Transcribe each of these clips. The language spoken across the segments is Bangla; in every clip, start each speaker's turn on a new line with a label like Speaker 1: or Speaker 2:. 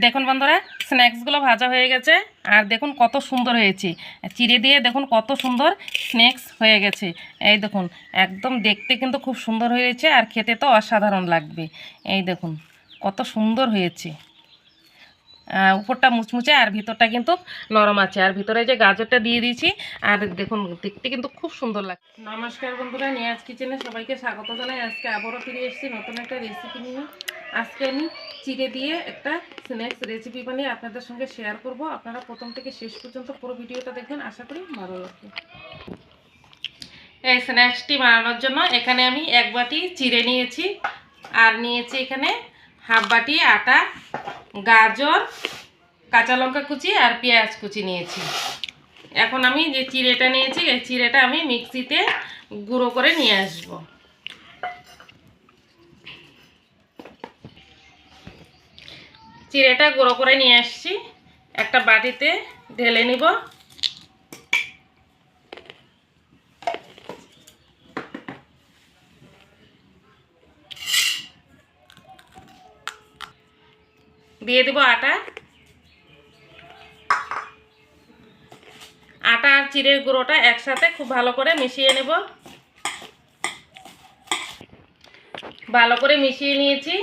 Speaker 1: দেখুন বন্ধুরা স্ন্যাক্সগুলো ভাজা হয়ে গেছে, আর দেখুন কত সুন্দর হয়েছে। চিড়ে দিয়ে দেখুন কত সুন্দর স্ন্যাক্স হয়ে গেছে। এই দেখুন, একদম দেখতে কিন্তু খুব সুন্দর হয়েছে, আর খেতে তো অসাধারণ লাগবে। এই দেখুন, কত সুন্দর হয়েছে। উপরটা মুচমুচে, আর ভিতরটা কিন্তু নরম আছে। আর ভিতরে যে গাজরটা দিয়ে দিয়েছি, আর দেখুন, দেখতে কিন্তু খুব সুন্দর লাগে নমস্কার বন্ধুরা, নিয়াজ কিচেনে সবাইকে স্বাগত জানাই। আজকে আবারও ফিরে এসেছি নতুন একটা রেসিপি নিয়ে। আজকে আমি চিড়ে দিয়ে একটা স্ন্যাক্স রেসিপি বানিয়ে আপনাদের সঙ্গে শেয়ার করব। আপনারা প্রথম থেকে শেষ পর্যন্ত পুরো ভিডিওটা দেখবেন। আশা করি ভালো লাগবে। এই স্ন্যাক্সটি বানানোর জন্য এখানে আমি এক বাটি চিড়ে নিয়েছি। আর নিয়েছি এখানে হাফ বাটি আটা, গাজর, কাঁচা লঙ্কা কুচি আর পেঁয়াজ কুচি নিয়েছি। এখন আমি যে চিড়েটা নিয়েছি, এই চিড়েটা আমি মিক্সিতে গুঁড়ো করে নিয়ে আসব। চিড়েটা গুঁড়ো করে নিয়ে আসছি। একটা বাটিতে ঢেলে নিব। দিয়ে দেবো আটা। আটা আর চিড়ের গুঁড়োটা একসাথে খুব ভালো করে মিশিয়ে নেব। ভালো করে মিশিয়ে নিয়েছি।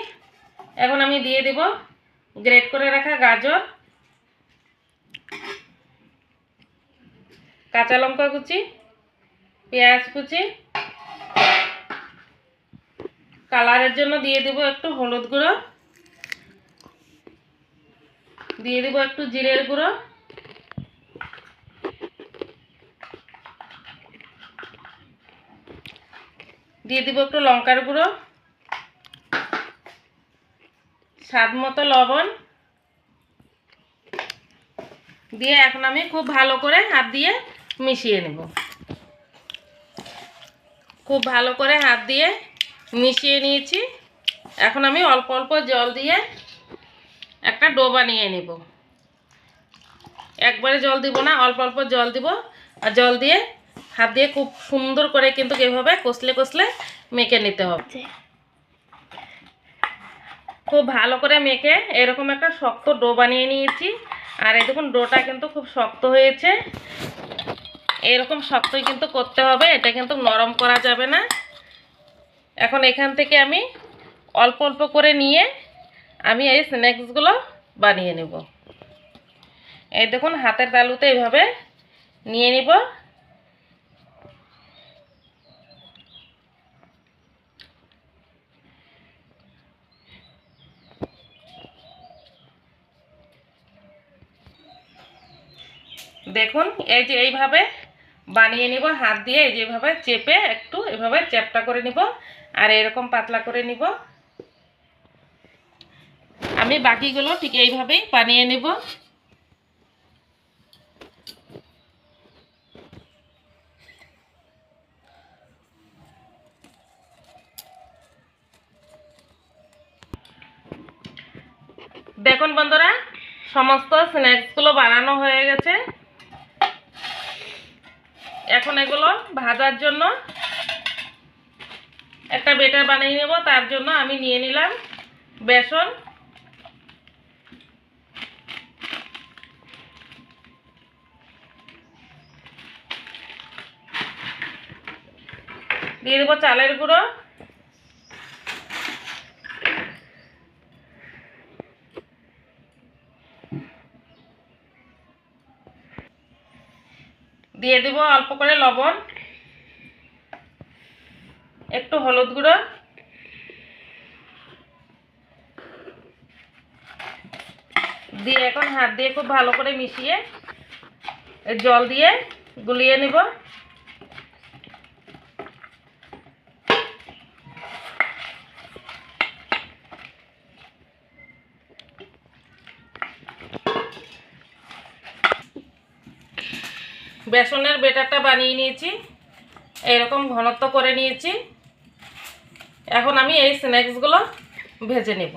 Speaker 1: এখন আমি দিয়ে দেব গ্রেট করে রাখা গাজর, কাঁচা লঙ্কা কুচি, পেঁয়াজ কুচি। কালারের জন্য দিয়ে দেব একটু হলুদ গুঁড়ো। দিয়ে দেবো একটু জিরের গুঁড়ো। দিয়ে দিব একটু লঙ্কার গুঁড়ো। স্বাদ মতো লবণ দিয়ে এখন আমি খুব ভালো করে হাত দিয়ে মিশিয়ে নেব। খুব ভালো করে হাত দিয়ে মিশিয়ে নিয়েছি। এখন আমি অল্প অল্প জল দিয়ে একটা ডো বানিয়ে নেব। একবারে জল দিব না, অল্প অল্প জল দিব আর জল দিয়ে হাত দিয়ে খুব সুন্দর করে কিন্তু এভাবে কষলে কষলে মেখে নিতে হবে। খুব ভালো করে মেখে এরকম একটা শক্ত ডো বানিয়ে নিয়েছি। আর এই দেখুন, ডোটা কিন্তু খুব শক্ত হয়েছে। এরকম শক্তই কিন্তু করতে হবে, এটা কিন্তু নরম করা যাবে না। এখন এখান থেকে আমি অল্প অল্প করে নিয়ে আমি এই স্ন্যাক্সগুলো বানিয়ে নেব। এই দেখুন, হাতের তালুতে এইভাবে নিয়ে নিব। দেখুন, এই যে এইভাবে বানিয়ে নিব, হাত দিয়ে এই যেভাবে চেপে একটু এভাবে চ্যাপটা করে নিব আর এরকম পাতলা করে নিব। আমি বাকিগুলো ঠিক এইভাবেই বানিয়ে নেব। দেখুন বন্ধুরা, সমস্ত স্ন্যাক্সগুলো বানানো হয়ে গেছে। এখন এগুলো ভাজার জন্য একটা বেটার বানিয়ে নেব, তার জন্য আমি নিয়ে নিলাম বেসন। দিয়ে দেবো চালের গুঁড়ো। দিয়ে দেব অল্প করে লবণ, একটু হলুদ গুঁড়ো, দিয়ে এখন হাত দিয়ে খুব ভালো করে মিশিয়ে জল দিয়ে গুলিয়ে নিব। বেসনের বেটারটা বানিয়ে নিয়েছি। এরকম ঘনত্ব করে নিয়েছি। এখন আমি এই স্ন্যাক্সগুলো ভেজে নেব।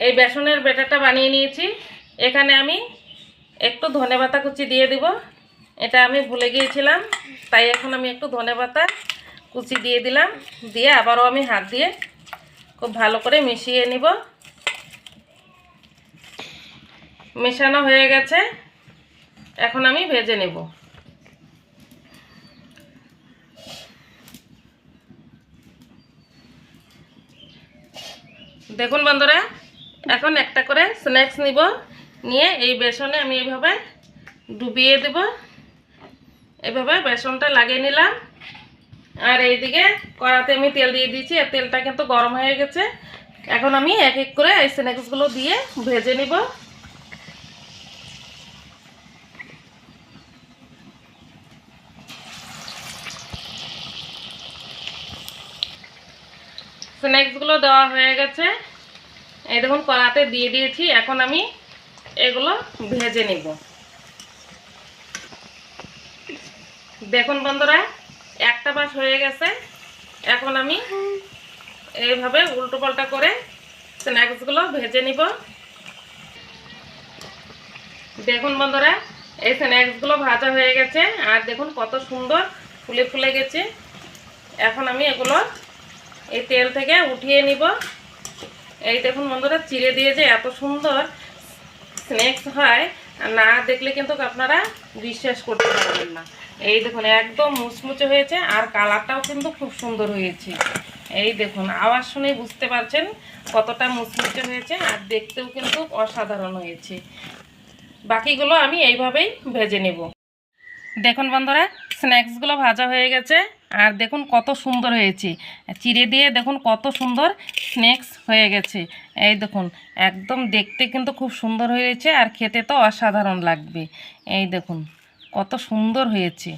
Speaker 1: এই বেসনের বেটারটা বানিয়ে নিয়েছি। এখানে আমি একটু ধনে পাতা কুচি দিয়ে দিব। এটা আমি ভুলে গিয়েছিলাম, তাই এখন আমি একটু ধনে পাতা কুচি দিয়ে দিলাম। দিয়ে আবারও আমি হাত দিয়ে খুব ভালো করে মিশিয়ে নিব। মেশানো হয়ে গেছে। এখন আমি ভেজে নেব। দেখুন বন্ধুরা, এখন একটা করে স্ন্যাক্স নিব। নিয়ে এই বেসনে আমি এইভাবে ডুবিয়ে দেব। এভাবে বেসনটা লাগিয়ে নিলাম। আর এইদিকে কড়াতে আমি তেল দিয়ে দিয়েছি। আর তেলটা কিন্তু গরম হয়ে গেছে। এখন আমি এক এক করে এই স্ন্যাক্সগুলো দিয়ে ভেজে নিব। স্ন্যাক্সগুলো দেওয়া হয়ে গেছে। এই দেখুন, কড়াতে দিয়ে দিয়েছি। এখন আমি এগুলো ভেজে নিব। দেখুন বন্ধুরা, একটা বাস হয়ে গেছে। এখন আমি এইভাবে উল্টো পাল্টা করে স্ন্যাক্সগুলো ভেজে নিব। দেখুন বন্ধুরা, এই স্ন্যাক্সগুলো ভাজা হয়ে গেছে। আর দেখুন কত সুন্দর ফুলে ফুলে গেছে। এখন আমি এগুলো এই তেল থেকে উঠিয়ে নিব। এই দেখুন বন্ধুরা, চিড়ে দিয়ে যে এত সুন্দর স্ন্যাক্স হয় না দেখলে কিন্তু আপনারা বিশ্বাস করতে পারবেন না। এই দেখুন, একদম মুচমুচে হয়েছে, আর কালারটাও কিন্তু খুব সুন্দর হয়েছে। এই দেখুন, আওয়াজ শুনেই বুঝতে পারছেন কতটা মুচমুচে হয়েছে, আর দেখতেও কিন্তু অসাধারণ হয়েছে। বাকিগুলো আমি এইভাবেই ভেজে নেব। দেখুন বন্ধুরা স্ন্যাক্সগুলো ভাজা হয়ে গেছে। আর দেখুন কত সুন্দর হয়েছে। চিড়ে দিয়ে দেখুন কত সুন্দর স্ন্যাক্স হয়ে গেছে। এই দেখুন, একদম দেখতে কিন্তু খুব সুন্দর হয়েছে আর খেতে তো অসাধারণ লাগবে। এই দেখুন, কত সুন্দর হয়েছে।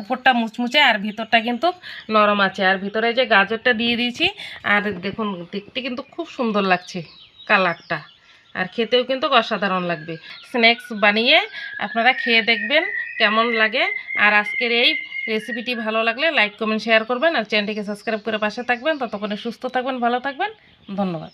Speaker 1: উপরটা মুচমুচে আর ভিতরটা কিন্তু নরম আছে। আর ভিতরে যে গাজরটা দিয়ে দিয়েছি, আর দেখুন, দেখতে কিন্তু খুব সুন্দর লাগছে কালারটা। আর খেতেও কিন্তু অসাধারণ লাগবে। স্ন্যাক্স বানিয়ে আপনারা খেয়ে দেখবেন। কেমন লাগে? আর আজকের এই রেসিপিটি ভালো লাগলে লাইক কমেন্ট শেয়ার করবেন আর চ্যানেলটিকে সাবস্ক্রাইব করে পাশে থাকবেন। ততক্ষণে সুস্থ থাকবেন, ভালো থাকবেন। ধন্যবাদ।